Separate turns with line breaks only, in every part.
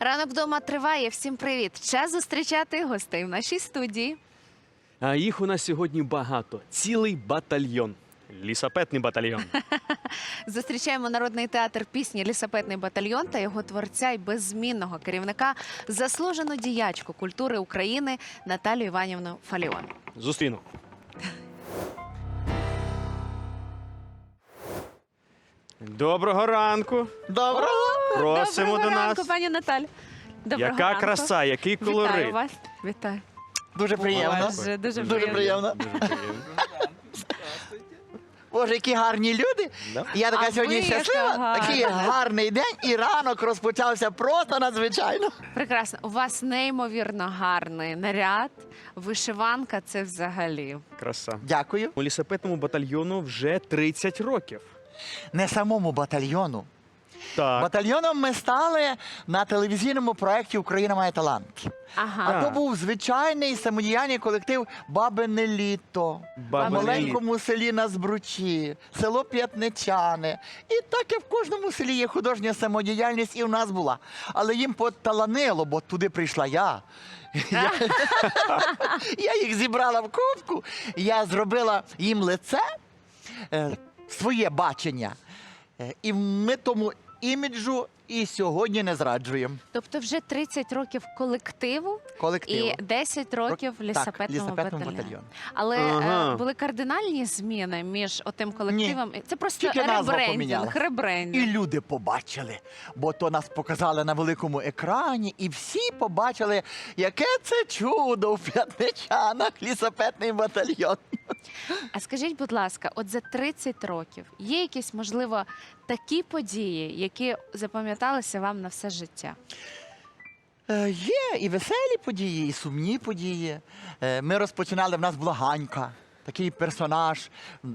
Ранок вдома триває. Всім привіт! Час зустрічати гостей в нашій студії.
А їх у нас сьогодні багато. Цілий батальйон. Лісапетний батальйон.
Зустрічаємо народний театр пісні Лісапетний батальйон та його творця і беззмінного керівника, заслужену діячку культури України Наталію Іванівну Фаліон.
Зустріну. Доброго ранку.
Доброго.
Просимо
Доброго
до
ранку,
нас.
пані Наталю. Доброго
Яка
ранку.
краса, який
Вітаю
колорит.
вас. Вітаю.
Дуже приємно.
Боже, дуже,
Дуже приємно.
Дуже приємно.
Боже, які гарні люди.
Да?
Я така
А
сьогодні
ви яка
щаслива.
гарна.
Такий гарний день, і ранок розпочався просто надзвичайно.
Прекрасно. У вас неймовірно гарний наряд. Вишиванка це взагалі.
Краса.
Дякую.
У лісапетному батальйону вже 30 років.
Не самому батальйону.
Так.
Батальйоном ми стали на телевізійному проєкті Україна має талант.
Ага.
А то був звичайний самодіяльний колектив Бабине літо.
Бабине
маленькому селі на Збручі, село П'ятничани. І так і в кожному селі є художня самодіяльність, і в нас була. Але їм поталанило, бо туди прийшла я. Я, я їх зібрала в кубку, я зробила їм лице, е, своє бачення. Е, І ми тому іміджу і сьогодні не зраджуємо
Тобто вже 30 років колективу
колективу.
і 10 років лісапетному,
лісапетному
батальйону.
батальйону.
Але
Ага.
е, були кардинальні зміни між отим колективом. Це просто
Тільки назва
ребрендінг.
І
ребрендінг.
люди побачили, бо то нас показали на великому екрані, і всі побачили, яке це чудо в п'ятничанах лісапетний батальйон.
А скажіть, будь ласка, от за 30 років є якісь, можливо, такі події, які запам'яталися вам на все життя?
Е, Є і веселі події, і сумні події. Е, Ми розпочинали, в нас була Ганька. Такий персонаж,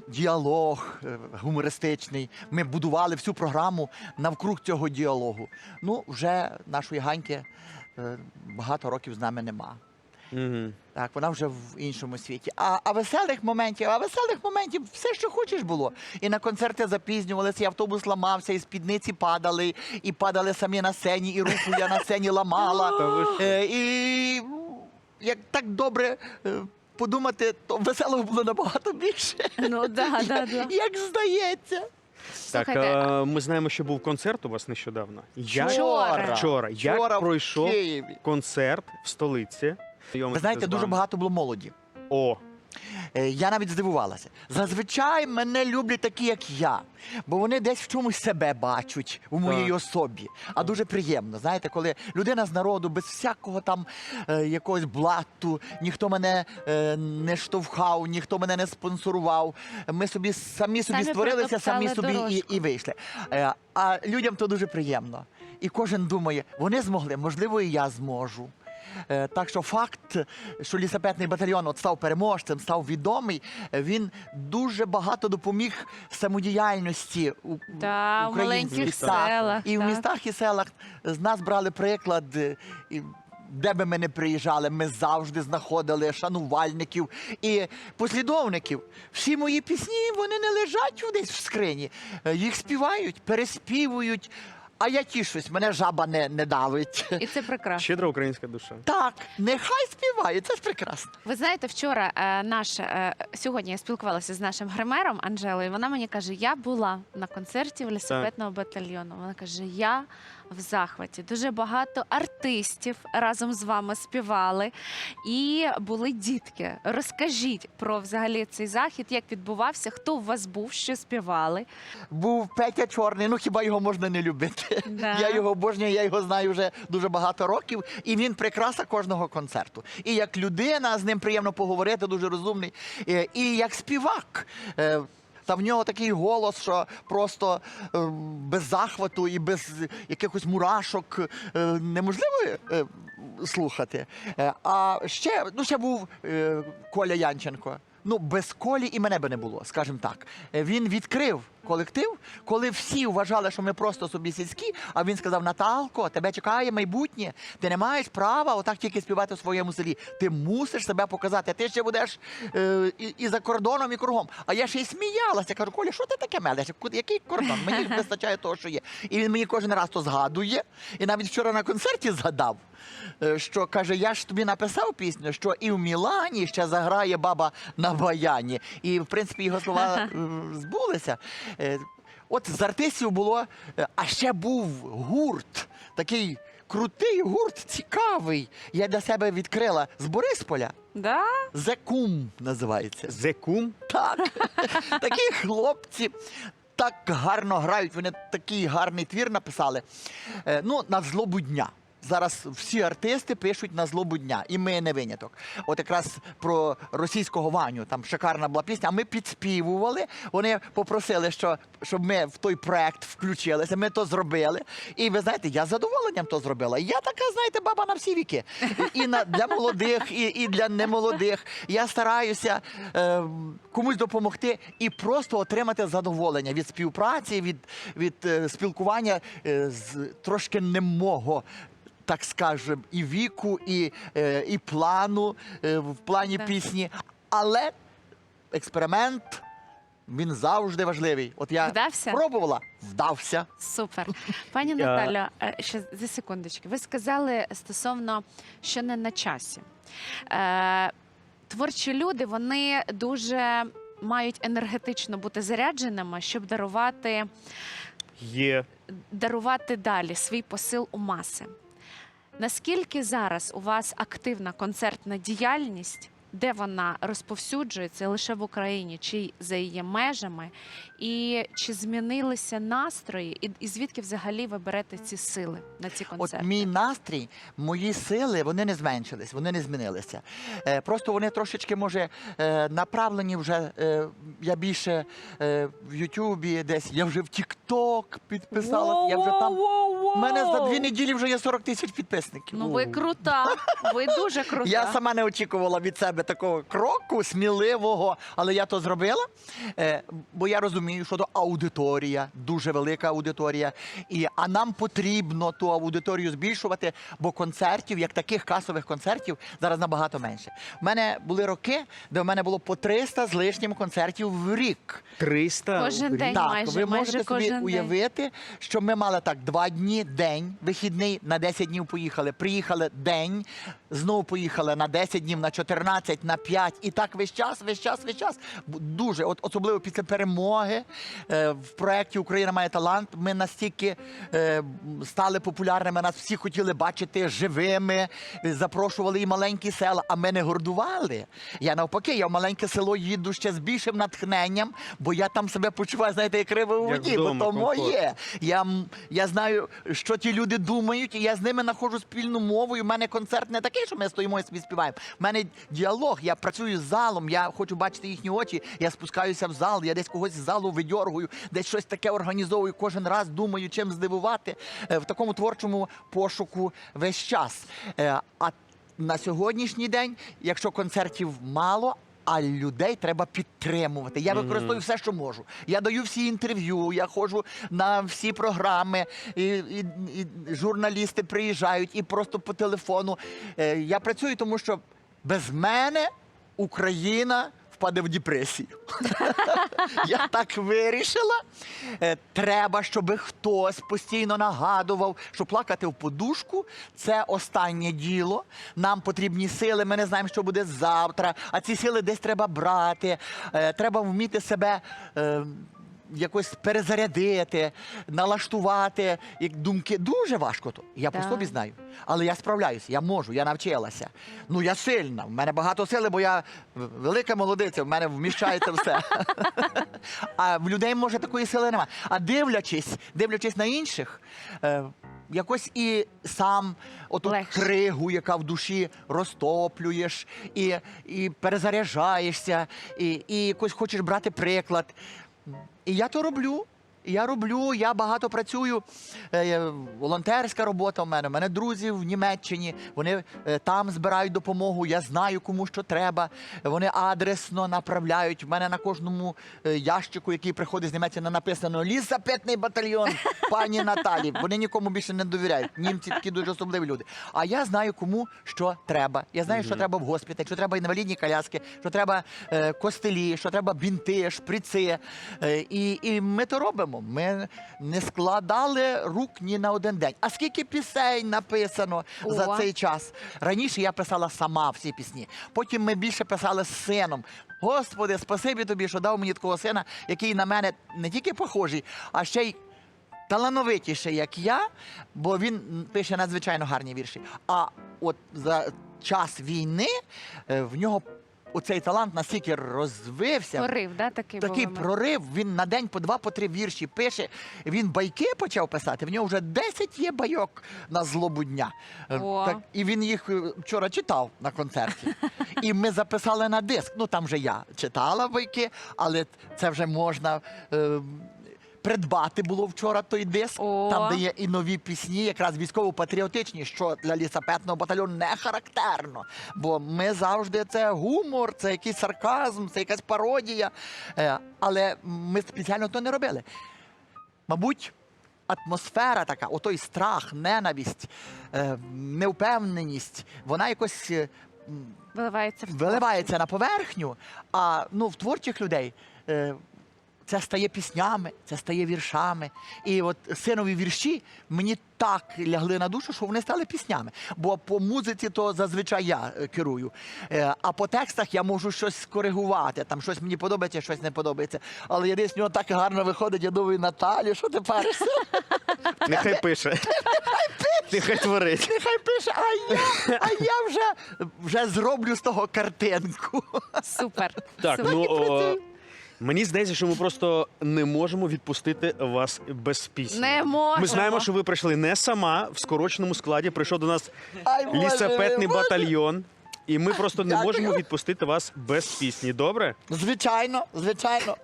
діалог е, гумористичний. Ми будували всю програму навкруг цього діалогу. Ну, вже нашої Ганьки багато років з нами нема.
Угу.
Так, вона вже в іншому світі. А, а веселих моментів, а веселих моментів все, що хочеш було. І на концерти запізнювалися, і автобус ламався, і спідниці падали, і падали самі на сцені, і руку я на сцені ламала. Е, і як так добре е, подумати, то веселого було набагато більше.
Ну да, да, да.
Як здається.
Так, е, ми знаємо, що був концерт у вас нещодавно. Як
Вчора.
вчора, як
Вчора
пройшов
Києві.
концерт в столиці.
Ви знаєте, дуже багато було молоді.
О,
Е, Я навіть здивувалася. Зазвичай мене люблять такі, як я, бо вони десь в чомусь себе бачать у моїй
Так.
особі. А дуже приємно, знаєте, коли людина з народу без всякого там е, якогось блату, ніхто мене е, не штовхав, ніхто мене не спонсорував. Ми собі самі собі
Самі
створилися, самі
протоптали
собі і,
дорожку.
і вийшли. Е, а людям то дуже приємно. І кожен думає, вони змогли, можливо, і я зможу. Е, Так що факт, що лісапетний батальйон от став переможцем, став відомий, він дуже багато допоміг самодіяльності у
Та, в
українців.
маленьких селах,
І в
так.
містах і селах з нас брали приклад. е, і де би ми не приїжджали, ми завжди знаходили шанувальників і послідовників. Всі мої пісні вони не лежать десь в скрині. Е, Їх співають, переспівують. А я тішусь, мене жаба не, не давить.
І це прекрасно.
щедра українська душа.
Так, нехай співає, це ж прекрасно.
Ви знаєте, вчора е, наш е, сьогодні я спілкувалася з нашим гримером Анжелою. Вона мені каже: я була на концерті в лісопетного батальйону. Вона каже: Я в захваті. Дуже багато артистів разом з вами співали і були дітки. Розкажіть про взагалі цей захід, як відбувався, хто у вас був, що співали.
Був Петя Чорний, ну хіба його можна не любити?
Да.
Я його обожнюю, я його знаю вже дуже багато років, і він прикраса кожного концерту. І як людина, з ним приємно поговорити, дуже розумний. Е, І як співак. Та в нього такий голос, що просто е, без захвату і без якихось мурашок е, неможливо е, слухати. А ще, ну, ще був Коля Янченко. Ну, без Колі і мене би не було, скажімо так. Е, Він відкрив колектив, коли всі вважали, що ми просто собі сільські, а він сказав: Наталко, тебе чекає майбутнє. Ти не маєш права отак тільки співати в своєму селі. Ти мусиш себе показати. Ти ще будеш е, і, і за кордоном, і кругом. А я ще й сміялася. Кажу, Коля, що ти таке мелеш? Який кордон? Мені вистачає того, що є. І він мені кожен раз то згадує. І навіть вчора на концерті згадав, е, що каже: я ж тобі написав пісню, що і в Мілані ще заграє баба на баяні. І в принципі його слова е, збулися. Е, От з артистів було, е, а ще був гурт, такий крутий гурт, цікавий. Я для себе відкрила з Борисполя.
Да?
Зекум називається.
Зекум.
Так, такі хлопці так гарно грають. Вони такий гарний твір написали. Ну, на злобу дня. Зараз всі артисти пишуть на злобу дня, і ми не виняток. От якраз про російського Ваню, там шикарна була пісня. А ми підспівували. Вони попросили, що, щоб ми в той проект включилися. Ми то зробили. І ви знаєте, я з задоволенням то зробила. Я така, знаєте, баба на всі віки. І на для молодих, і, і для немолодих. Я стараюся е, комусь допомогти і просто отримати задоволення від співпраці, від, від е, спілкування е, з трошки немого. Так скажем, і віку, і, е, і плану е, в плані
Так.
пісні. Але експеримент він завжди важливий. От я
Вдався?
пробувала, вдався.
Супер. Пані Наталю, е, ще за секундочки. Ви сказали стосовно, що не на часі. Е, творчі люди вони дуже мають енергетично бути зарядженими, щоб дарувати,
Є.
дарувати далі свій посил у маси. Наскільки зараз у вас активна концертна діяльність? Де вона розповсюджується лише в Україні, чи за її межами, і чи змінилися настрої, і, і звідки взагалі ви берете ці сили на ці
От мій настрій, мої сили, вони не зменшились, вони не змінилися. Е, просто вони трошечки, може, е, направлені вже. Е, я більше е, в Ютубі десь, я вже в Тік-Ток підписалась, я вже там. У мене за дві неділі вже є 40 тисяч підписників.
Ну ви крута, ви дуже крута.
Я сама не очікувала від себе такого кроку, сміливого, але я то зробила. Е, бо я розумію, що то аудиторія, дуже велика аудиторія. І, а нам потрібно ту аудиторію збільшувати, бо концертів, як таких касових концертів, зараз набагато менше. У мене були роки, де в мене було по 300 з лишнім концертів в рік.
300.
Кожен день.
Так,
майже,
ви
майже
можете
кожен
собі
день.
уявити, що ми мали так два дні, день, вихідний на 10 днів поїхали. Приїхали день, знову поїхали на 10 днів, на 14, на 5. І так весь час, весь час, весь час. Дуже, от особливо після перемоги е, в проєкті Україна має талант. Ми настільки е, стали популярними, нас всі хотіли бачити живими, запрошували і маленькі села, а ми не гордували. Я навпаки, я в маленьке село їду ще з більшим натхненням, бо я там себе почуваю, знаєте, як риба у воді, бо то моє. Я, я знаю, що ті люди думають, і я з ними знаходжу спільну мову. І в мене концерт не такий, що ми стоїмо і співаємо. У мене діалог, я працюю з залом, я хочу бачити їхні очі, я спускаюся в зал, я десь когось з залу видьоргую, десь щось таке організовую. Кожен раз думаю, чим здивувати Е, в такому творчому пошуку весь час. Е, А на сьогоднішній день, якщо концертів мало. А людей треба підтримувати. Я використовую все, що можу. Я даю всі інтерв'ю, я ходжу на всі програми, і, і, і журналісти приїжджають, і просто по телефону. Е, я працюю, тому що без мене Україна впаде в депресію. Я так вирішила. Е, Треба, щоб хтось постійно нагадував, що плакати в подушку це останнє діло. Нам потрібні сили. Ми не знаємо, що буде завтра. А ці сили десь треба брати. Е, Треба вміти себе. Якось перезарядити, налаштувати як думки дуже важко то. Я по собі знаю. Але я справляюся, я можу, я навчилася. Ну я сильна. В мене багато сили, бо я велика молодиця, в мене вміщається все. А в людей може такої сили немає. А дивлячись, дивлячись на інших, е, якось і сам оту
Легше.
кригу, яка в душі розтоплюєш, і, і перезаряджаєшся, і, і якось хочеш брати приклад. І я то роблю. Я роблю, я багато працюю. Е, волонтерська робота в мене. У мене друзі в Німеччині. Вони е, там збирають допомогу. Я знаю, кому що треба. Вони адресно направляють. У мене на кожному е, ящику, який приходить з Німеччини, написано лісапетний батальйон пані Наталі. Вони нікому більше не довіряють. Німці такі дуже особливі люди. А я знаю, кому що треба. Я знаю, що треба в госпіталь, що треба інвалідні коляски, що треба костелі, що треба бінти, шприци. І, і ми то робимо. Ми не складали рук ні на один день. А скільки пісень написано
О.
за цей час? Раніше я писала сама всі пісні. Потім ми більше писали з сином. Господи, спасибі тобі, що дав мені такого сина, який на мене не тільки похожий, а ще й талановитіший, як я, бо він пише надзвичайно гарні вірші. А от за час війни е, в нього оцей талант настільки розвився.
Порив, да, такий,
Такий
був у мене.
прорив, він на день по два, по три вірші пише. Він байки почав писати. В нього вже 10 є байок на злобу дня. Е,
О.
Так, і він їх е, вчора читав на концерті. І ми записали на диск. Ну там вже я читала байки, але це вже можна. Е, Придбати було вчора той диск,
О.
там де є і нові пісні, якраз військово-патріотичні, що для лісапетного батальйону не характерно. Бо ми завжди це гумор, це якийсь сарказм, це якась пародія. Е, Але ми спеціально то не робили. Мабуть, атмосфера така, отой страх, ненависть, е, невпевненість, вона якось е,
Виливається
виливається на поверхню, а ну, в творчих людей. Це стає піснями, це стає віршами. І от синові вірші мені так лягли на душу, що вони стали піснями. Бо по музиці то зазвичай я е, керую. Е, А по текстах я можу щось скоригувати. Там щось мені подобається, щось не подобається. Але я десь в нього так гарно виходить, я думаю, Наталі, що ти паришся?
Нехай пише. Нехай творить.
Нехай пише, а я, а я вже, вже зроблю з того картинку.
Супер.
Так,
Супер.
ну о. Мені здається, що ми просто не можемо відпустити вас без пісні.
Не можемо.
Ми знаємо, що ви прийшли не сама в скороченому складі. Прийшов до нас
Ай, Боже,
лісапетний
Боже.
батальйон. І ми просто не
Дякую.
можемо відпустити вас без пісні. Добре?
Звичайно, звичайно.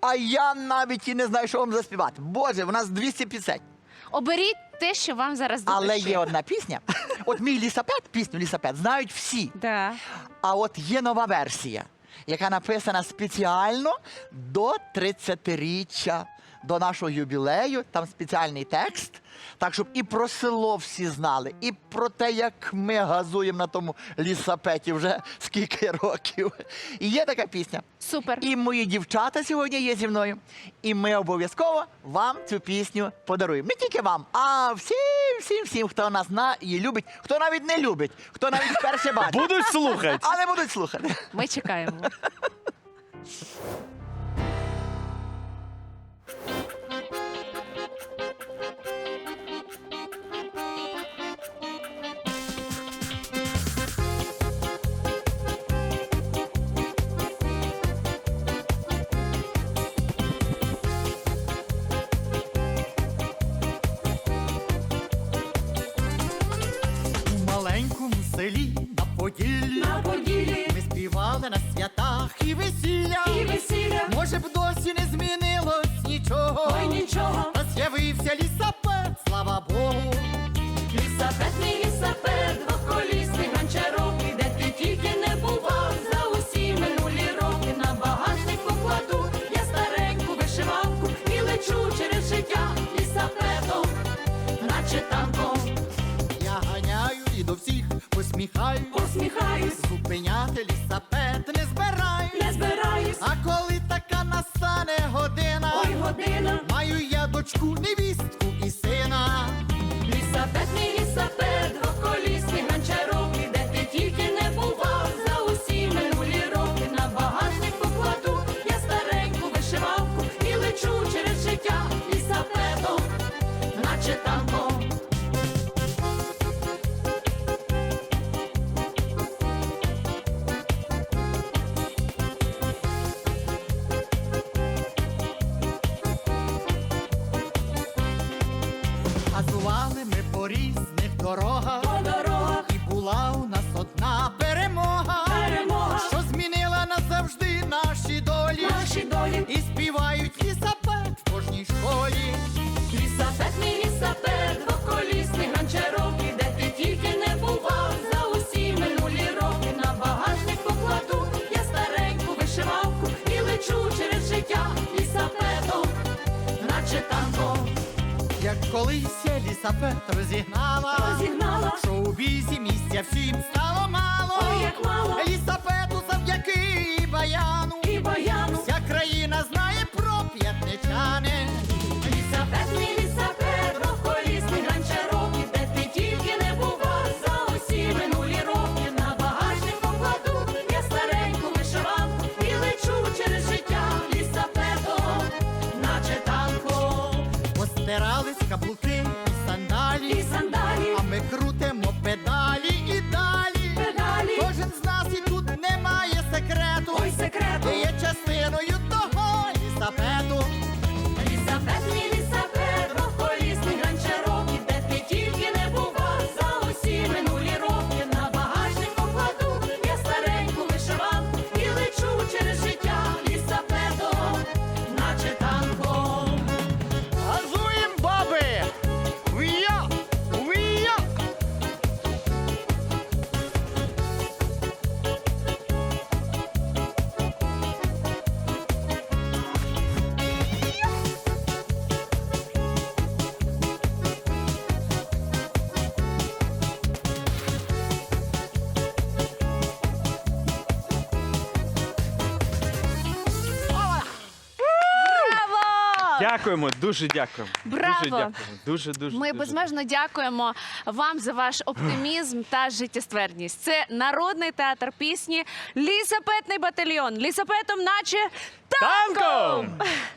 А я навіть і не знаю, що вам заспівати. Боже, у нас 200 пісень.
Оберіть те, що вам зараз до
Але
душі.
є одна пісня. От мій лісапет, пісню лісапет, знають всі.
Да.
А от є нова версія, яка написана спеціально до 30-річчя, до нашого юбілею. Там спеціальний текст. Так, щоб і про село всі знали, і про те, як ми газуємо на тому лісапеті вже скільки років. І є така пісня.
Супер.
І мої дівчата сьогодні є зі мною. І ми обов'язково вам цю пісню подаруємо. Не тільки вам, а всім, всім, всім, хто нас знає і любить, хто навіть не любить, хто навіть вперше бачить.
Будуть слухати.
Але будуть слухати.
Ми чекаємо.
У Велосапед розігнала,
розігнала.
У бізі місця всім стало мало,
Ой, як мало.
Лісапету завдяки баяну.
Дякуємо, дуже дякуємо.
Браво!
Дуже дякуємо. Дуже дуже
Ми
дуже.
безмежно дякуємо вам за ваш оптимізм та життєствердність. Це народний театр пісні, лісапетний батальйон. Лісапетом, наче танком!
танком!